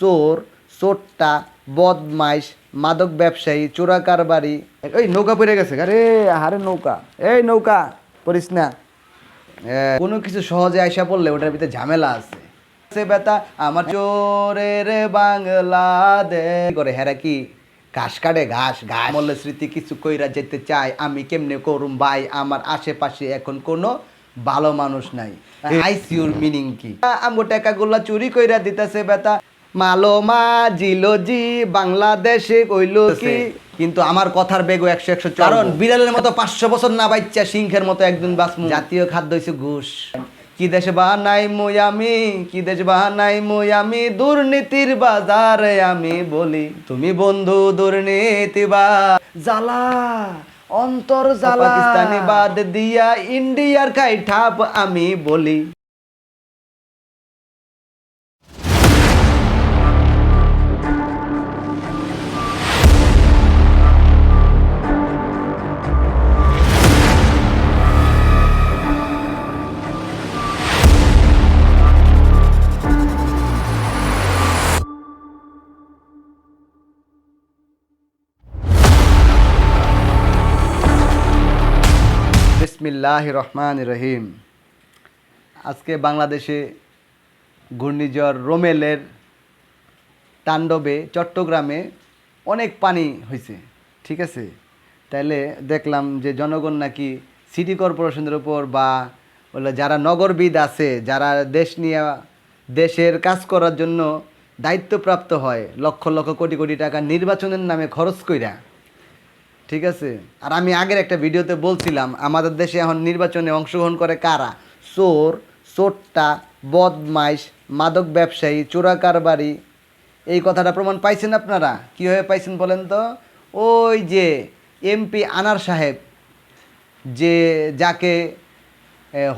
চোর চোরটা বদমাইশ মাদক ব্যবসায়ী চোরা কারবারি। ওই নৌকা পড়ে গেছে আরে হারে নৌকা। এই নৌকা পড়িস না। কোনো কিছু সহজে আইসা পড়লে ওটার ভিতরে ঝামেলা আছে। সে বেটা আমার চোরের বাংলাদেশ। করে হেরা কি? ঘাস কাটে ঘাস ঘাস। মল্ল স্মৃতি কিছু কইরা যেতে চাই আমি কেমনে করুম ভাই? আমার আশেপাশে এখন কোনো ভালো মানুষ নাই। আইসিউর মিনিং কি? আমগো টাকাগুলা চুরি কইরা দিতেছে বেটা। মালোমা জিলোজি বাংলাদেশে কইলো কি? কিন্তু আমার কথার বেগও একশো একশো। কারণ বিড়ালের মতো পাঁচশো বছর না বাচ্চা সিংহের মতো একদিন বাসমু জাতীয় খাদ্য হইছে ঘুষ। কি দেশ বানাই মই আমি কি দেশ বানাই মই আমি? দুর্নীতির বাজারে আমি বলি তুমি বন্ধু দুর্নীতিবা জ্বালা অন্তর জ্বালা। পাকিস্তানি বাদ দিয়া ইন্ডিয়ার খাই ঠাপ আমি বলি। বিসমিল্লাহ রহমান রহিম। আজকে বাংলাদেশে ঘূর্ণিঝড় রোমেলের তাণ্ডবে চট্টগ্রামে অনেক পানি হয়েছে ঠিক আছে? তাইলে দেখলাম যে জনগণ নাকি সিটি কর্পোরেশনের উপর বা যারা নগরবিদ আছে, যারা দেশ নিয়ে, দেশের কাজ করার জন্য দায়িত্বপ্রাপ্ত হয়, লক্ষ লক্ষ কোটি কোটি টাকা নির্বাচনের নামে খরচ কইরা। ঠিক আছে? আর আমি আগের একটা ভিডিওতে বলছিলাম, আমাদের দেশে এখন নির্বাচনে অংশগ্রহণ করে কারা? চোর, চোরটা, বদমাইশ, মাদক ব্যবসায়ী, চোরা কারবারি। এই কথাটা প্রমাণ পাইছেন আপনারা? কীভাবে পাইছেন বলেন তো? ওই যে এমপি আনার সাহেব, যে যাকে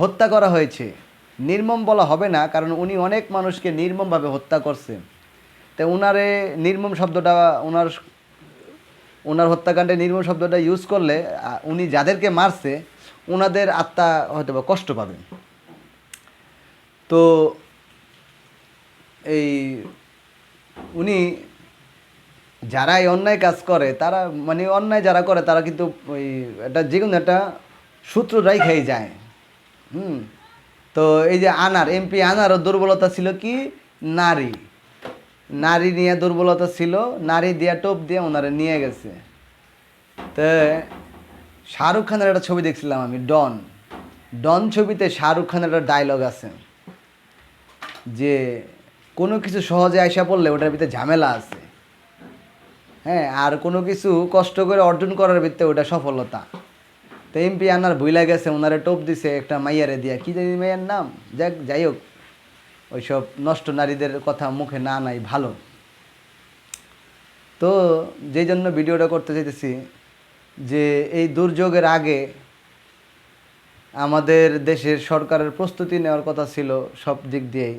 হত্যা করা হয়েছে। নির্মম বলা হবে না, কারণ উনি অনেক মানুষকে নির্মমভাবে হত্যা করছেন তো উনারে নির্মম শব্দটা ওনার ওনার হত্যাকাণ্ডে নির্মম শব্দটা ইউজ করলে উনি যাদেরকে মারছে ওনাদের আত্মা হয়তো বা কষ্ট পাবেন তো এই উনি যারা এই অন্যায় কাজ করে, তারা মানে অন্যায় যারা করে, তারা কিন্তু ওই একটা যে কোনো একটা সূত্র রাইখাই যায়। হুম। তো এই যে আনার এমপি আনারও দুর্বলতা ছিল কি? নারী। নারী নিয়ে দুর্বলতা ছিল, নারী দিয়া টোপ দিয়ে ওনারা নিয়ে গেছে। তো শাহরুখ খানের একটা ছবি দেখছিলাম আমি, ডন। ডন ছবিতে শাহরুখ খানের একটা ডায়লগ আছে, যে কোনো কিছু সহজে আইসা পড়লে ওটার ভিতরে ঝামেলা আছে। হ্যাঁ আর কোনো কিছু কষ্ট করে অর্জন করার ভিতরে ওটা সফলতা। তো এমপি আনার ভুইলা গেছে, ওনারে টোপ দিছে একটা মাইয়ারে দিয়া। কি জানি মাইয়ার নাম? যাক, যাই হোক। ওইসব নষ্ট নারীদের কথা মুখে না নাই ভালো। তো যেই জন্য ভিডিওটা করতে চাইতেছি যে এই দুর্যোগের আগে আমাদের দেশের সরকারের প্রস্তুতি নেওয়ার কথা ছিল সব দিক দিয়েই।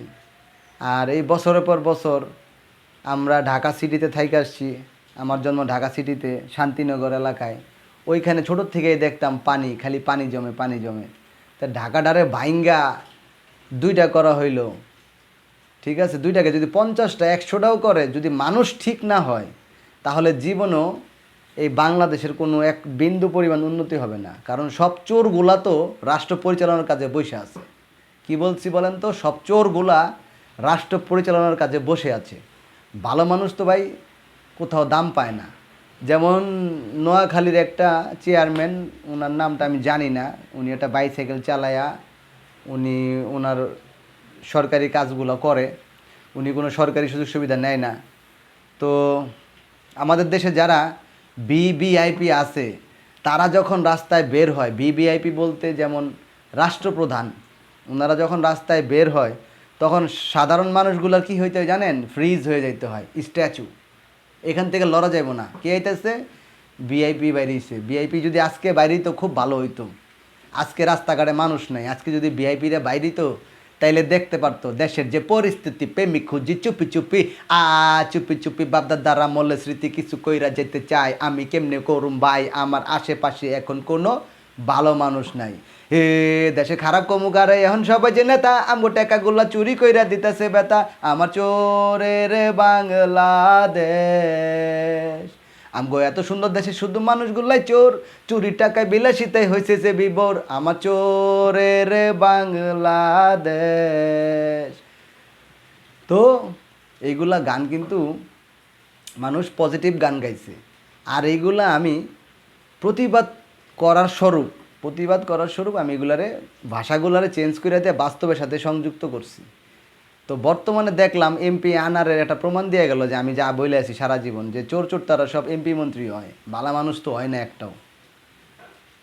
আর এই বছরের পর বছর আমরা ঢাকা সিটিতে থাইকে আসছি, আমার জন্ম ঢাকা সিটিতে, শান্তিনগর এলাকায়। ওইখানে ছোটোর থেকেই দেখতাম পানি, খালি পানি জমে পানি জমে। তা ঢাকাটারে ভাইঙ্গা দুইটা করা হইল। ঠিক আছে? দুইটাকে যদি পঞ্চাশটা, একশোটাও করে, যদি মানুষ ঠিক না হয়, তাহলে জীবনও এই বাংলাদেশের কোনো এক বিন্দু পরিমাণ উন্নতি হবে না। কারণ সব চোরগুলা তো রাষ্ট্র পরিচালনার কাজে বসে আছে। কি বলছি বলেন তো? সব চোরগুলা রাষ্ট্র পরিচালনার কাজে বসে আছে। ভালো মানুষ তো ভাই কোথাও দাম পায় না। যেমন নোয়াখালীর একটা চেয়ারম্যান, ওনার নামটা আমি জানি না। উনি একটা বাইসাইকেল চালায়া, উনি ওনার সরকারি কাজগুলো করে, উনি কোনো সরকারি সুযোগ সুবিধা নেয় না। তো আমাদের দেশে যারা বিবিআইপি আছে, তারা যখন রাস্তায় বের হয় বিবিআইপি বলতে যেমন রাষ্ট্রপ্রধান, ওনারা যখন রাস্তায় বের হয়, তখন সাধারণ মানুষগুলোর কি হইতে হয় জানেন? ফ্রিজ হয়ে যাইতে হয়, স্ট্যাচু। এখান থেকে লড়া যাইব না। কে আইতেছে? ভিআইপি বাইরেছে ভিআইপি যদি আজকে বাইরেই তো খুব ভালো হইতো। আজকে রাস্তাঘাটে মানুষ নাই। আজকে যদি ভিআইপিরা বাইরেই তো তাইলে দেখতে পারতো, দেশের যে পরিস্থিতি, প্রেমিক খুঁজি চুপি চুপি, আ, চুপি চুপি দ্বারা মল্ল স্মৃতি কিছু কইরা যেতে চাই আমি কেমনে করুম ভাই? আমার আশেপাশে এখন কোনো ভালো মানুষ নাই। হে দেশে খারাপ কমুক কমুকারে এখন সবাই যে নেতা আমগো টাকাগুলা চুরি কইরা দিতেছে বেতা আমার চোরের বাংলাদেশ। আমগো এত সুন্দর দেশে শুধু মানুষগুলাই চোর চুরি টাকায় বিলাসিতাই হয়েছে যে বিবর আমার চোরের বাংলাদেশ। তো এইগুলা গান কিন্তু মানুষ পজিটিভ গান গাইছে। আর এইগুলা আমি প্রতিবাদ করার স্বরূপ, প্রতিবাদ করার স্বরূপ আমি এগুলারে, ভাষাগুলারে চেঞ্জ করে দিয়ে বাস্তবের সাথে সংযুক্ত করছি। তো বর্তমানে দেখলাম এমপি আনারের একটা প্রমাণ দিয়ে গেল যে আমি যা বলে আছি সারা জীবন, যে চোর চোর তারা সব এমপি মন্ত্রী হয়, ভালা মানুষ তো হয় না একটাও।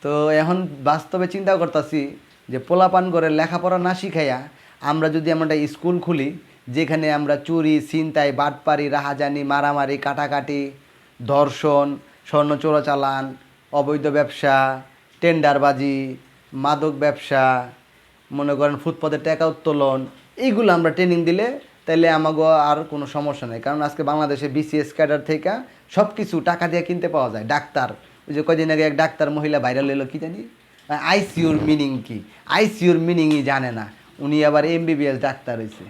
তো এখন বাস্তবে চিন্তা করতেছি যে পোলাপান করে লেখাপড়া না শিখাইয়া আমরা যদি আমরা একটা স্কুল খুলি, যেখানে আমরা চুরি, ছিনতাই, বাটপারি, রাহাজানি, মারামারি, কাটাকাটি, ধর্ষণ, স্বর্ণ চোরাচালান, অবৈধ ব্যবসা, টেন্ডারবাজি, মাদক ব্যবসা, মনে করেন ফুটপাতে টাকা উত্তোলন এইগুলো আমরা ট্রেনিং দিলে তাহলে আমাগো আর কোনো সমস্যা নেই। কারণ আজকে বাংলাদেশে বিসিএস ক্যাডার থেকে সব কিছু টাকা দিয়ে কিনতে পাওয়া যায়। ডাক্তার, ওই যে কদিন আগে এক ডাক্তার মহিলা ভাইরাল এলো, কি জানি? আইসিউর মিনিং কি? আইসিউর মিনিংই জানে না। উনি আবার এমবিবিএস ডাক্তার হয়েছে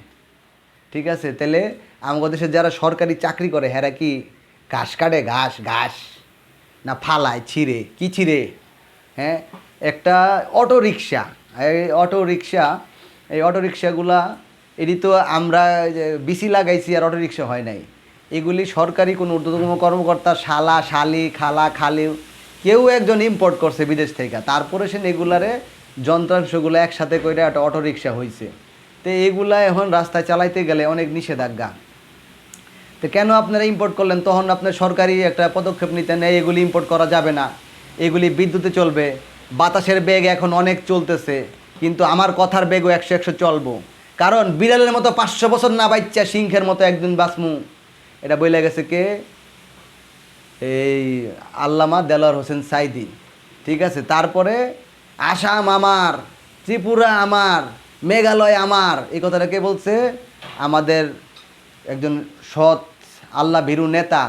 ঠিক আছে? তাহলে আমাদের দেশে যারা সরকারি চাকরি করে, হেরা কি ঘাস কাটে? ঘাস ঘাস। না ফালায়, ছিঁড়ে। কি ছিঁড়ে? হ্যাঁ? একটা অটো রিক্সা এই অটো রিক্সা এই অটো রিক্সাগুলা এটি তো আমরা বিসি লাগাইছি আর অটো রিক্সা হয় নাই। এগুলি সরকারি কোনো ঊর্ধ্বতম কর্মকর্তা শালা, শালি, খালা, খালি, কেউ একজন ইম্পোর্ট করছে বিদেশ থেকে। তারপরে সে এগুলারে যন্ত্রাংশগুলো একসাথে করে একটা অটো রিক্সা হয়েছে তো এগুলা এখন রাস্তায় চালাইতে গেলে অনেক নিষেধাজ্ঞা। তো কেন আপনারা ইম্পোর্ট করলেন? তখন আপনার সরকারি একটা পদক্ষেপ নিতে এই এগুলি ইম্পোর্ট করা যাবে না। এগুলি বিদ্যুতে চলবে। বাতাসের বেগ এখন অনেক চলতেছে। কিন্তু আমার কথার বেগও একশো একশো চলবো। কারণ বিড়ালের মতো পাঁচশো বছর না বাচ্চা সিংহের মতো একদিন বাসমু। এটা বইলে গেছে কে? এই আল্লামা দেলার হোসেন সাইদি। ঠিক আছে? তারপরে আসাম আমার, ত্রিপুরা আমার, মেঘালয় আমার, এই কথাটা কে বলছে? আমাদের একজন সৎ আল্লাহ ভীরু নেতা,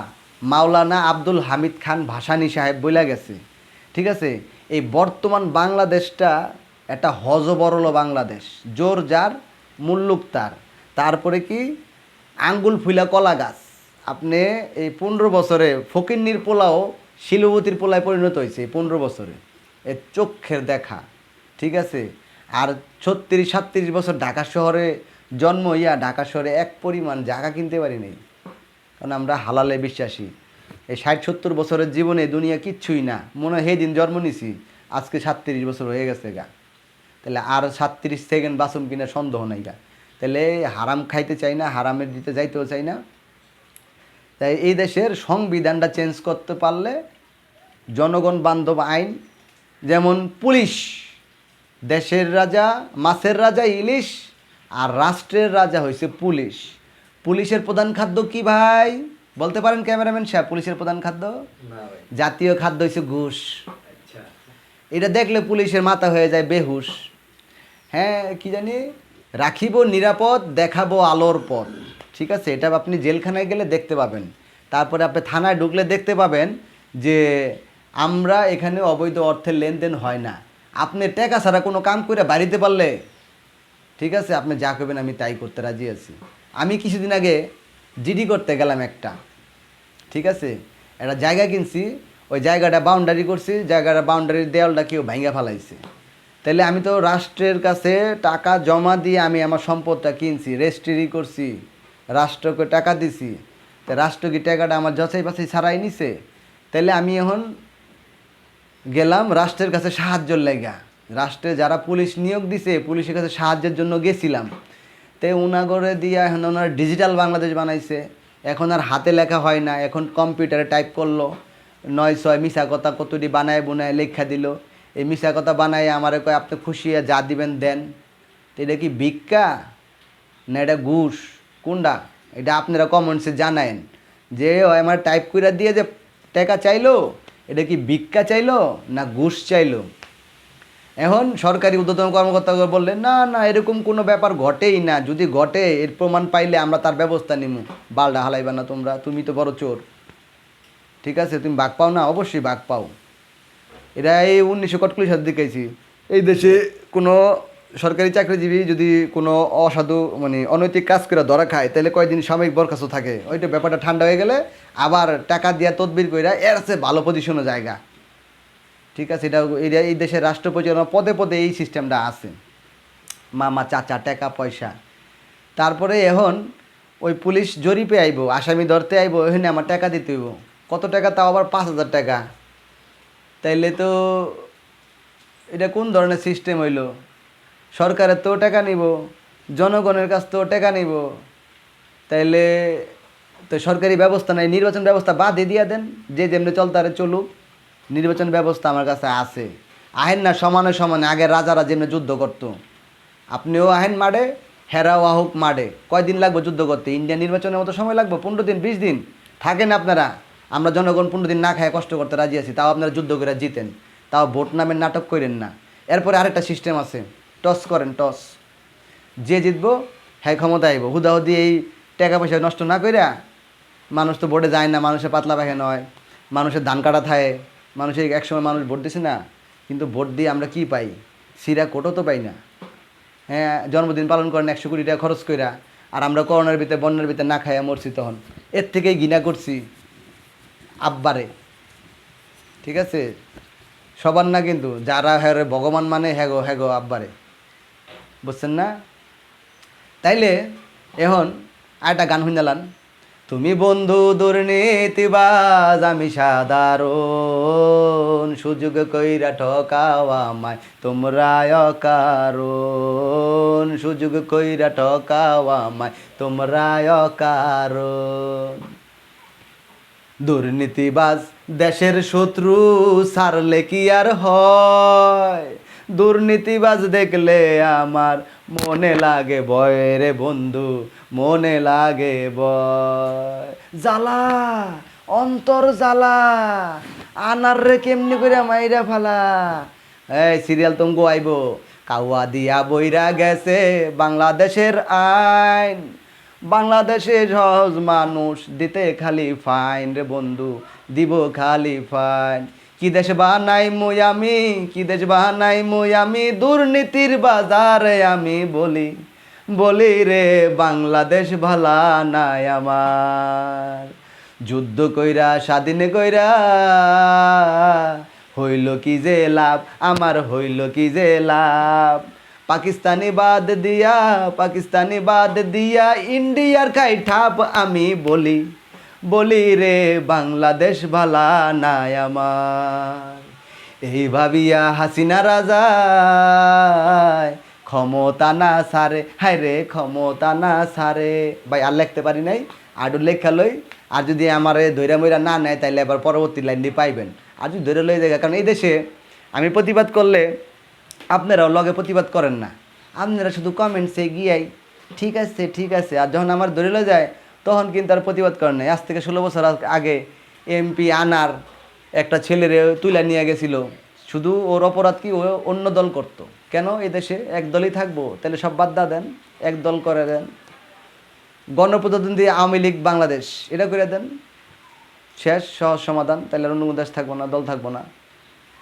মাওলানা আব্দুল হামিদ খান ভাসানী সাহেব বইলা গেছে। ঠিক আছে? এই বর্তমান বাংলাদেশটা একটা হজবরল বাংলাদেশ। জোর যার, মুল্লুক তার। তারপরে কি? আঙ্গুল ফুলা কলা গাছ। আপনি এই পনেরো বছরে ফকিন্নির পোলাও শিলবতীর পোলায় পরিণত হয়েছে এই পনেরো বছরে। এ চক্ষের দেখা, ঠিক আছে? আর ছত্রিশ, সাতত্রিশ বছর ঢাকা শহরে জন্ম ইয়া ঢাকা শহরে এক পরিমাণ জায়গা কিনতে পারি নাই। কারণ আমরা হালালে বিশ্বাসী। এই ষাট, সত্তর বছরের জীবনে দুনিয়া কিচ্ছুই না। মনে হয় দিন জন্ম নিছি, আজকে সাতত্রিশ বছর হয়ে গেছে গা। তাহলে আর সাতত্রিশ সেকেন্ড বাসুম কিনা সন্দেহ নাই গা। তাহলে হারাম খাইতে চাই না হারামের দিতে যাইতেও চাই না। তাই এই দেশের সংবিধানটা চেঞ্জ করতে পারলে জনগণ বান্ধব আইন যেমন পুলিশ দেশের রাজা মাছের রাজা ইলিশ আর রাষ্ট্রের রাজা হয়েছে পুলিশ। পুলিশের প্রধান খাদ্য কি ভাই? বলতে পারেন ক্যামেরাম্যান সাহেব পুলিশের প্রধান খাদ্য? জাতীয় খাদ্য হয়েছে ঘুষ। এটা দেখলে পুলিশের মাথা হয়ে যায় বেহুশ। হ্যাঁ কি জানি? রাখিব নিরাপদ, দেখাবো আলোর পথ। ঠিক আছে, এটা আপনি জেলখানায় গেলে দেখতে পাবেন। তারপরে আপনি থানায় ঢুকলে দেখতে পাবেন যে আমরা এখানে অবৈধ অর্থের লেনদেন হয় না। আপনি টাকা ছাড়া কোনো কাম করে বাড়িতে পারলে, ঠিক আছে, আপনি যা করবেন আমি তাই করতে রাজি আছি। আমি কিছুদিন আগে জিডি করতে গেলাম একটা। ঠিক আছে, একটা জায়গা কিনছি ওই জায়গাটা বাউন্ডারি করছি, জায়গাটা বাউন্ডারির দেওয়ালটা কেউ ভাঙ্গা ফেলাইছে। তাহলে আমি তো রাষ্ট্রের কাছে টাকা জমা দিয়ে আমি আমার সম্পদটা কিনছি রেজিস্ট্রি করছি, রাষ্ট্রকে টাকা দিছি। তা রাষ্ট্র কি টাকাটা আমার যাচাই বাছাই ছাড়াই নিছে? তাহলে আমি এখন গেলাম রাষ্ট্রের কাছে সাহায্যর লেগা। রাষ্ট্রে যারা পুলিশ নিয়োগ দিছে, পুলিশের কাছে সাহায্যের জন্য গেছিলাম। তে উনাগরে দিয়ে এখন ওনার ডিজিটাল বাংলাদেশ বানাইছে। এখন আর হাতে লেখা হয় না, এখন কম্পিউটারে টাইপ করল। নয় ছয় মিশা কথা কতটি বানায় বুনায় লেখা দিল। এই মিশা কথা বানায় আমারে কয়, আপনি খুশি, যা দিবেন দেন। তো এটা কি ভিক্ষা? না এটা ঘুষ? কোনটা? এটা আপনারা কমেন্টসে জানায়েন। যে আমার টাইপ করে দিয়ে যে টাকা চাইলো, এটা কি ভিক্ষা চাইলো না ঘুষ চাইলো? এখন সরকারি ঊর্ধ্বতন কর্মকর্তা বললেন, না না, এরকম কোনো ব্যাপার ঘটেই না। যদি ঘটে, এর প্রমাণ পাইলে আমরা তার ব্যবস্থা নিমু। বালডা হালাইবা না তোমরা, তুমি তো বড় চোর। ঠিক আছে, তুমি বাঘ পাও না? অবশ্যই বাঘ পাও। এটা এই উনিশশো কটকুলি সাথে দেখেছি এই দেশে কোনো সরকারি চাকরিজীবী যদি কোনো অসাধু মানে অনৈতিক কাজ করে ধরা খায়, তাহলে কয়েকদিন সাময়িক বরখাস্ত থাকে। ওইটা ব্যাপারটা ঠান্ডা হয়ে গেলে আবার টাকা দিয়া তদবির কইরা এর আছে ভালো পজিশনে জায়গা। ঠিক আছে, এটা এটা এই দেশের রাষ্ট্র পরিচালনা পদে পদে এই সিস্টেমটা আছে। মামা, চাচা, টাকা, পয়সা। তারপরে এখন ওই পুলিশ জরিপে আইব, আসামি ধরতে আইব ওখানে আমার টাকা দিতে হইব। কত টাকা? তাও আবার পাঁচ হাজার টাকা। তাইলে তো এটা কোন ধরনের সিস্টেম হইল? সরকারের তো টাকা নিব, জনগণের কাছ তো টাকা নিব। তাইলে তো সরকারি ব্যবস্থা নাই, নির্বাচন ব্যবস্থা বাদে দিয়া দেন, যে যেমনি চলতারে চলুক। নির্বাচন ব্যবস্থা আমার কাছে আছে। আহেন না, সমানে সমানে, আগে রাজারা যেমনি যুদ্ধ করতো। আপনিও আহেন মাডে হেরাও আহুক মাডে কয়দিন লাগবে যুদ্ধ করতে? ইন্ডিয়া নির্বাচনের মতো সময় লাগবে? পনেরো দিন, বিশ দিন? থাকেন আপনারা? আমরা জনগণ পনেরো দিন না খায় কষ্ট করতে রাজি আছি, তাও আপনারা যুদ্ধ করে জিতেন। তাও ভোট নামের নাটক করেন না। এরপরে আরেকটা সিস্টেম আছে, টস করেন, টস। যে জিতবো হ্যাঁ ক্ষমতা আইব। হুদাহুদি এই টাকা পয়সা নষ্ট না কইরা মানুষ তো ভোটে যায় না, মানুষের পাতলা পায়খানা নয়, মানুষের ধান কাটা থাকে মানুষের একসময় মানুষ ভোট দিছে না, কিন্তু ভোট দিয়ে আমরা কি পাই? সিরা কোটও তো পাই না। হ্যাঁ জন্মদিন পালন করেন একশো কোটি টাকা খরচ কইরা, আর আমরা করোনার ভিতরে বন্যার ভিতরে না খাইয়া মরছি তখন। এর থেকেই ঘৃণা করছি। আব্বারে। ঠিক আছে? সবার না কিন্তু, যারা হ্যাঁ ভগবান মানে হ্যাগো হ্যাগো আব্বারে। বুঝছেন না? তাইলে এখন আরেকটা গান শুনলাম তুমি বন্ধু দুর্নীতিবাজ, আমি সাধারণ, সুযোগ কইরা ঠকাও আমায়, তোমরা অকারণ, সুযোগ কইরা ঠকাও আমায়, তোমরা অকারণ। দুর্নীতিবাজ দেশের শত্রু সারলে কি আর হয়? দুর্নীতিবাজ দেখলে আমার মনে লাগে ভয় রে বন্ধু, মনে লাগে ভয়। জ্বালা, অন্তর জ্বালা, আনার রে কেমনি করে মাইরা ফালা? এই সিরিয়াল তুমি আইব। কাউয়া দিয়া বইরা গেছে বাংলাদেশের আইন। বাংলাদেশে সহজ মানুষ, দিতে খালি ফাইন রে বন্ধু, দিব খালি ফাইন কি দেশ বানাই মুই আমি, কি দেশ বানাই মুই আমি, দুর্নীতির বাজারে আমি বলি বলি রে বাংলাদেশ ভালা নাই আমার। যুদ্ধ কইরা, স্বাধীন কইরা, হইল কি যে লাভ, আমার হইল কি যে লাভ? পাকিস্তানি বাদ দিয়া, পাকিস্তানি বাদ দিয়া ইন্ডিয়ার খাই ঠাপ আমি বলি বলি রে বাংলাদেশ ভালা নাই আমার। এই ভাবিয়া হাসিনা রাজা, ক্ষমতা না সারে, হায় রে ক্ষমতা না সারে। ভাই, আর লিখতে পারি নাই আডু লেখা লই, আর যদি আমারে ধৈরা মইরা না নেয়, তাইলে আবার পরবর্তী লাইনটি পাইবেন। আর যদি ধৈর্য লই দেখা কারণ এই দেশে আমি প্রতিবাদ করলে আপনারাও লগে প্রতিবাদ করেন না। আপনারা শুধু কমেন্টসে গিয়াই, ঠিক আছে ঠিক আছে। আর যখন আমার লয়ে যায়, তখন কিন্তু আর প্রতিবাদ করেন না। আজ থেকে ষোলো বছর আগ- এমপি আনার একটা ছেলেরে তুলে নিয়ে গেছিল। শুধু ওর অপরাধ কি ও অন্য দল করতো? কেন? এই দেশে এক দলই থাকব। তাহলে সব বাদ দেন, এক দল করে দেন। গণপ্রজাতন্ত্রী আওয়ামী লীগ বাংলাদেশ, এটা করে দেন। শেষ, সহজ সমাধান। তাহলে অন্য দেশ থাকব না, দল থাকব না।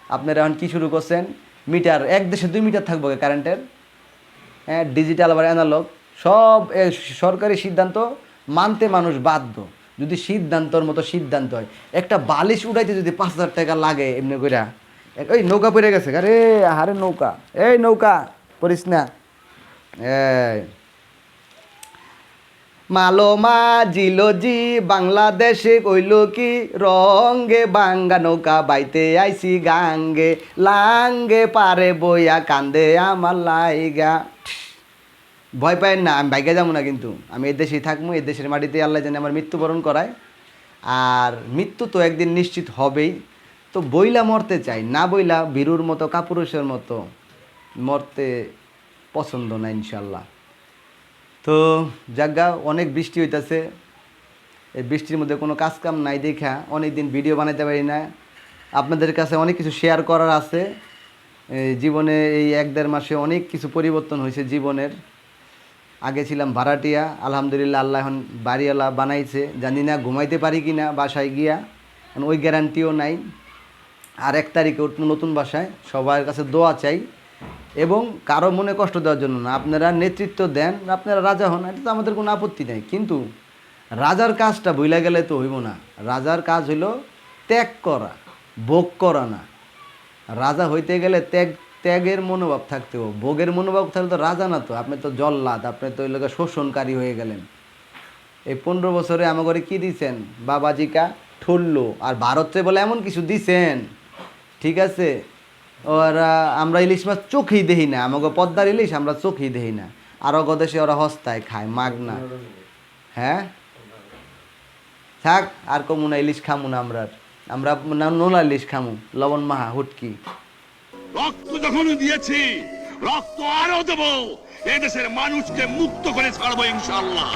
আপনারা এখন কী শুরু করছেন? মিটার, এক দেশে দুই মিটার থাকব কারেন্টের হ্যাঁ ডিজিটাল আবার অ্যানালগ সব সরকারি সিদ্ধান্ত মানতে মানুষ বাধ্য। যদি সিদ্ধান্তর মতো সিদ্ধান্ত হয়। একটা বালিশ উড়াইতে যদি পাঁচ হাজার টাকা লাগে এমনি করে ওই নৌকা পড়ে গেছে আরে আরে নৌকা। এই নৌকা, পড়িস না। এই মালোমা জিলোজি বাংলাদেশে কইল কি রঙ্গে বাঙ্গা নৌকা, বাইতে আইসি গাঙ্গে, লাঙ্গে পারে বইয়া কান্দে আমার লাইগা। ভয় পাই না, আমি বাইকে যাব না কিন্তু। আমি এই দেশেই থাকব, এই দেশের মাটিতে আল্লাহ জানে আমার মৃত্যুবরণ করায়। আর মৃত্যু তো একদিন নিশ্চিত হবেই। তো বইলা মরতে চাই, না বইলা বীরুর মতো, কাপুরুষের মতো মরতে পছন্দ না ইনশাল্লাহ তো জাগা অনেক বৃষ্টি হইতাছে। এই বৃষ্টির মধ্যে কোনো কাজ কাম নাই দেখা অনেক দিন ভিডিও বানাইতে পারি না। আপনাদের কাছে অনেক কিছু শেয়ার করার আছে। জীবনে এই এক দেড় মাসে অনেক কিছু পরিবর্তন হয়েছে জীবনের। আগে ছিলাম ভাড়াটিয়া, আলহামদুলিল্লাহ আল্লাহ এখন বাড়িওয়ালা বানাইছে। জানি না ঘুমাইতে পারি কি না বাসায় গিয়া ওই গ্যারান্টিও নাই। আর এক তারিখে উঠবো নতুন বাসায়, সবার কাছে দোয়া চাই। এবং কারও মনে কষ্ট দেওয়ার জন্য না। আপনারা নেতৃত্ব দেন, আপনারা রাজা হন, এটা তো আমাদের কোনো আপত্তি নেই। কিন্তু রাজার কাজটা ভুলে গেলে তো হইব না। রাজার কাজ হইল ত্যাগ করা, ভোগ করা না। রাজা হইতে গেলে ত্যাগ, ত্যাগের মনোভাব থাকতে হবে। ভোগের মনোভাব থাকলে তো রাজা না তো। আপনি তো জল্লাদ, আপনি তো লোকের শোষণকারী হয়ে গেলেন। এই পনেরো বছরে আমাকে কি দিছেন? বাবাজিকা, ঠুল্লো। আর ভারতে বলে এমন কিছু দিছেন। ঠিক আছে? ওরা, আমরা ইলিশ মাছ চোখেই দেখি না আমাকে পদ্মার ইলিশ আমরা চোখেই দেখি না। আর অগদেশে ওরা হস্তায় খায়, মাগ না। হ্যাঁ? থাক, আর কমু না, ইলিশ খামু না আমরা আমরা না- নোলা ইলিশ খামু, লবণ মাহা, হুটকি। রক্ত যখন দিয়েছি, রক্ত আরও দেবো, এদেশের মানুষকে মুক্ত করে ছাড়বো ইনশাল্লাহ